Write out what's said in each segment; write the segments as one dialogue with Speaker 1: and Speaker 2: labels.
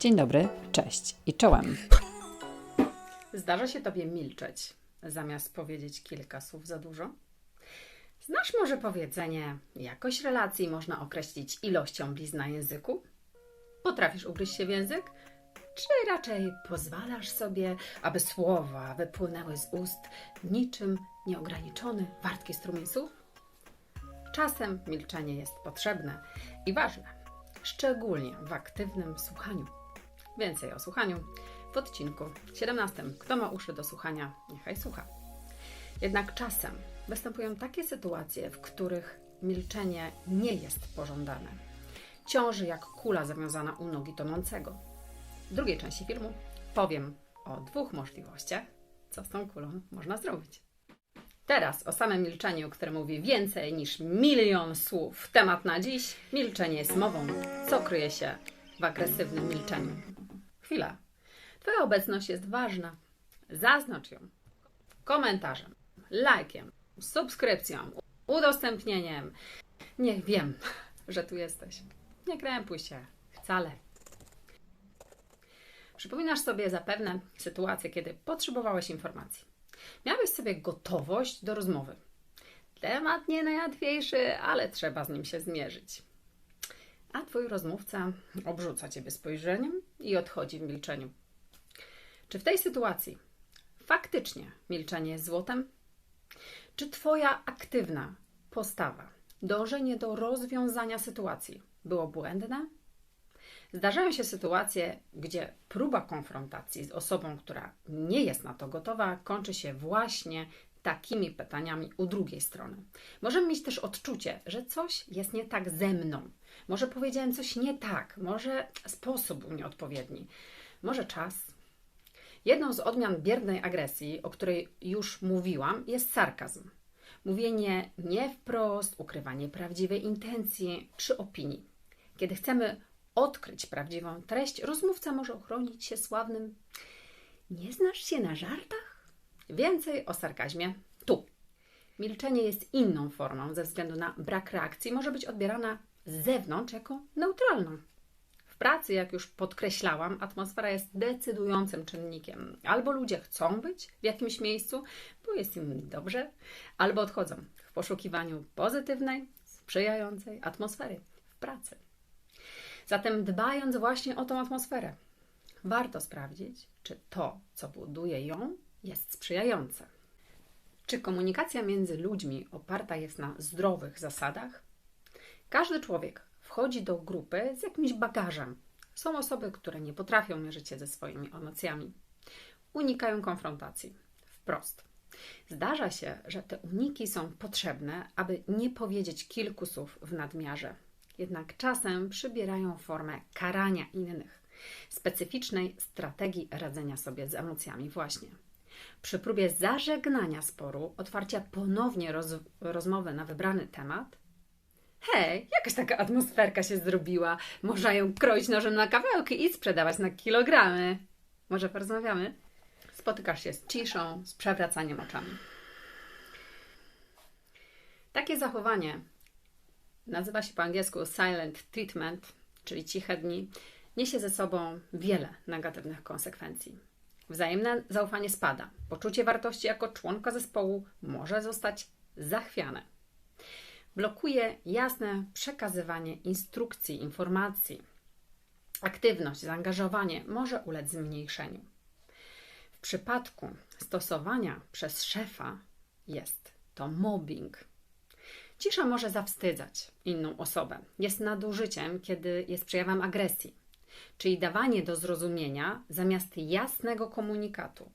Speaker 1: Dzień dobry, cześć i czołem.
Speaker 2: Zdarza się tobie milczeć, zamiast powiedzieć kilka słów za dużo? Znasz może powiedzenie, jakość relacji można określić ilością blizn na języku? Potrafisz ugryźć się w język? Czy raczej pozwalasz sobie, aby słowa wypłynęły z ust niczym nieograniczony, wartki strumień słów? Czasem milczenie jest potrzebne i ważne, szczególnie w aktywnym słuchaniu. Więcej o słuchaniu w odcinku 17. Kto ma uszy do słuchania, niechaj słucha. Jednak czasem występują takie sytuacje, w których milczenie nie jest pożądane. Ciąży jak kula zawiązana u nogi tonącego. W drugiej części filmu powiem o dwóch możliwościach, co z tą kulą można zrobić. Teraz o samym milczeniu, które mówi więcej niż milion słów. Temat na dziś: milczenie jest mową. Co kryje się w agresywnym milczeniu? Chwila. Twoja obecność jest ważna. Zaznacz ją komentarzem, lajkiem, subskrypcją, udostępnieniem. Niech wiem, że tu jesteś. Nie krępuj się wcale. Przypominasz sobie zapewne sytuację, kiedy potrzebowałeś informacji. Miałeś sobie gotowość do rozmowy. Temat nie najłatwiejszy, ale trzeba z nim się zmierzyć. A twój rozmówca obrzuca ciebie spojrzeniem i odchodzi w milczeniu. Czy w tej sytuacji faktycznie milczenie jest złotem? Czy Twoja aktywna postawa, dążenie do rozwiązania sytuacji było błędne? Zdarzają się sytuacje, gdzie próba konfrontacji z osobą, która nie jest na to gotowa, kończy się właśnie takimi pytaniami u drugiej strony. Możemy mieć też odczucie, że coś jest nie tak ze mną. Może powiedziałem coś nie tak, może sposób był nieodpowiedni, może czas. Jedną z odmian biernej agresji, o której już mówiłam, jest sarkazm. Mówienie nie wprost, ukrywanie prawdziwej intencji czy opinii. Kiedy chcemy odkryć prawdziwą treść, rozmówca może ochronić się sławnym Nie znasz się na żartach? Więcej o sarkazmie tu. Milczenie jest inną formą ze względu na brak reakcji, może być odbierana z zewnątrz jako neutralna. W pracy, jak już podkreślałam, atmosfera jest decydującym czynnikiem. Albo ludzie chcą być w jakimś miejscu, bo jest im dobrze, albo odchodzą w poszukiwaniu pozytywnej, sprzyjającej atmosfery w pracy. Zatem dbając właśnie o tą atmosferę, warto sprawdzić, czy to, co buduje ją, jest sprzyjające. Czy komunikacja między ludźmi oparta jest na zdrowych zasadach? Każdy człowiek wchodzi do grupy z jakimś bagażem. Są osoby, które nie potrafią mierzyć się ze swoimi emocjami. Unikają konfrontacji. Wprost. Zdarza się, że te uniki są potrzebne, aby nie powiedzieć kilku słów w nadmiarze. Jednak czasem przybierają formę karania innych, specyficznej strategii radzenia sobie z emocjami, właśnie. Przy próbie zażegnania sporu, otwarcia ponownie roz, rozmowy na wybrany temat, Hej, jakaś taka atmosferka się zrobiła. Można ją kroić nożem na kawałki i sprzedawać na kilogramy. Może porozmawiamy? Spotykasz się z ciszą, z przewracaniem oczami. Takie zachowanie nazywa się po angielsku silent treatment, czyli ciche dni, niesie ze sobą wiele negatywnych konsekwencji. Wzajemne zaufanie spada. Poczucie wartości jako członka zespołu może zostać zachwiane blokuje jasne przekazywanie instrukcji, informacji. Aktywność, zaangażowanie może ulec zmniejszeniu. W przypadku stosowania przez szefa jest to mobbing. Cisza może zawstydzać inną osobę. Jest nadużyciem, kiedy jest przejawem agresji, czyli dawanie do zrozumienia zamiast jasnego komunikatu.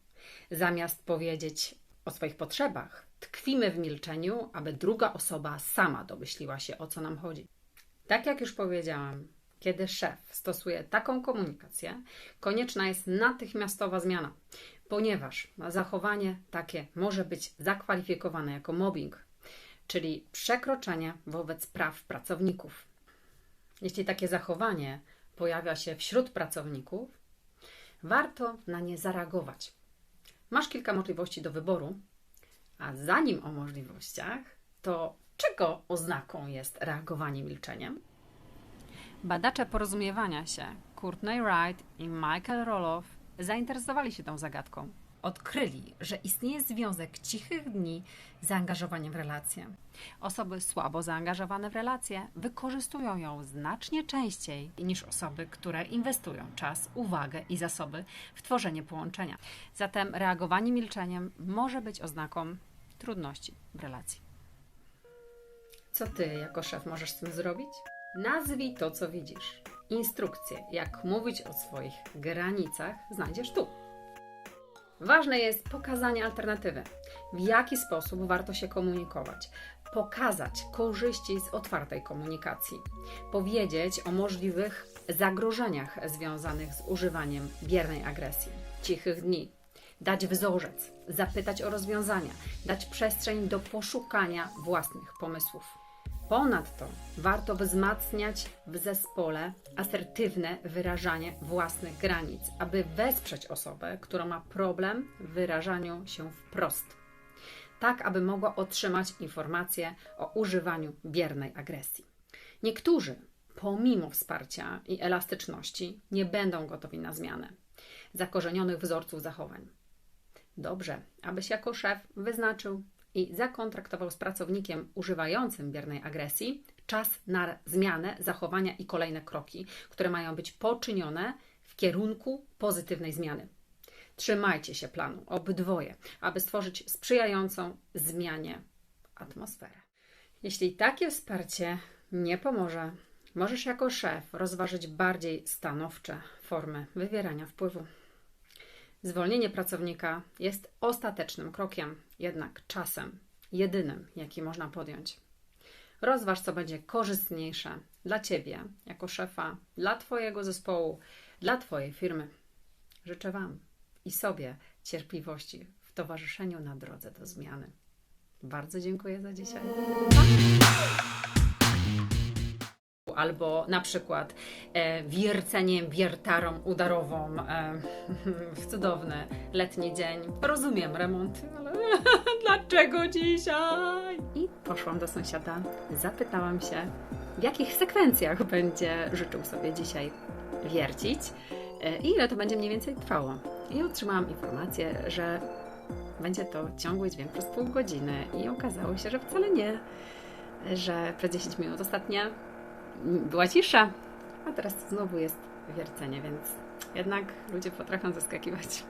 Speaker 2: Zamiast powiedzieć o swoich potrzebach, tkwimy w milczeniu, aby druga osoba sama domyśliła się, o co nam chodzi. Tak jak już powiedziałam, kiedy szef stosuje taką komunikację, konieczna jest natychmiastowa zmiana, ponieważ zachowanie takie może być zakwalifikowane jako mobbing, czyli przekroczenie wobec praw pracowników. Jeśli takie zachowanie pojawia się wśród pracowników, warto na nie zareagować. Masz kilka możliwości do wyboru, a zanim o możliwościach, to czego oznaką jest reagowanie milczeniem?
Speaker 1: Badacze porozumiewania się
Speaker 2: Courtney Wright i Michael Roloff zainteresowali się tą zagadką. Odkryli, że istnieje związek cichych dni z zaangażowaniem w relacje. Osoby słabo zaangażowane w relacje wykorzystują ją znacznie częściej niż osoby, które inwestują czas, uwagę i zasoby w tworzenie połączenia. Zatem reagowanie milczeniem może być oznaką trudności w relacji. Co ty jako szef możesz z tym zrobić? Nazwij to, co widzisz. Instrukcje, jak mówić o swoich granicach, znajdziesz tu. Ważne jest pokazanie alternatywy. W jaki sposób warto się komunikować. Pokazać korzyści z otwartej komunikacji. Powiedzieć o możliwych zagrożeniach związanych z używaniem biernej agresji, cichych dni. Dać wzorzec, zapytać o rozwiązania, dać przestrzeń do poszukania własnych pomysłów. Ponadto warto wzmacniać w zespole asertywne wyrażanie własnych granic, aby wesprzeć osobę, która ma problem w wyrażaniu się wprost, tak aby mogła otrzymać informacje o używaniu biernej agresji. Niektórzy, pomimo wsparcia i elastyczności, nie będą gotowi na zmianę zakorzenionych wzorców zachowań. Dobrze, abyś jako szef wyznaczył i zakontraktował z pracownikiem używającym biernej agresji czas na zmianę zachowania i kolejne kroki, które mają być poczynione w kierunku pozytywnej zmiany. Trzymajcie się planu, obydwoje, aby stworzyć sprzyjającą zmianie atmosferę. Jeśli takie wsparcie nie pomoże, możesz jako szef rozważyć bardziej stanowcze formy wywierania wpływu. Zwolnienie pracownika jest ostatecznym krokiem, jednak czasem jedynym, jaki można podjąć. Rozważ, co będzie korzystniejsze dla Ciebie jako szefa, dla Twojego zespołu, dla Twojej firmy. Życzę Wam i sobie cierpliwości w towarzyszeniu na drodze do zmiany. Bardzo dziękuję za dzisiaj. Albo na przykład e, wierceniem wiertarą udarową e, w cudowny letni dzień. Rozumiem remonty, ale dlaczego dzisiaj? I poszłam do sąsiada, zapytałam się, w jakich sekwencjach będzie życzył sobie dzisiaj wiercić e, i ile to będzie mniej więcej trwało. I otrzymałam informację, że będzie to ciągły dźwięk przez pół godziny i okazało się, że wcale nie, że przez 10 minut ostatnia była cisza, a teraz znowu jest wiercenie, więc jednak ludzie potrafią zaskakiwać.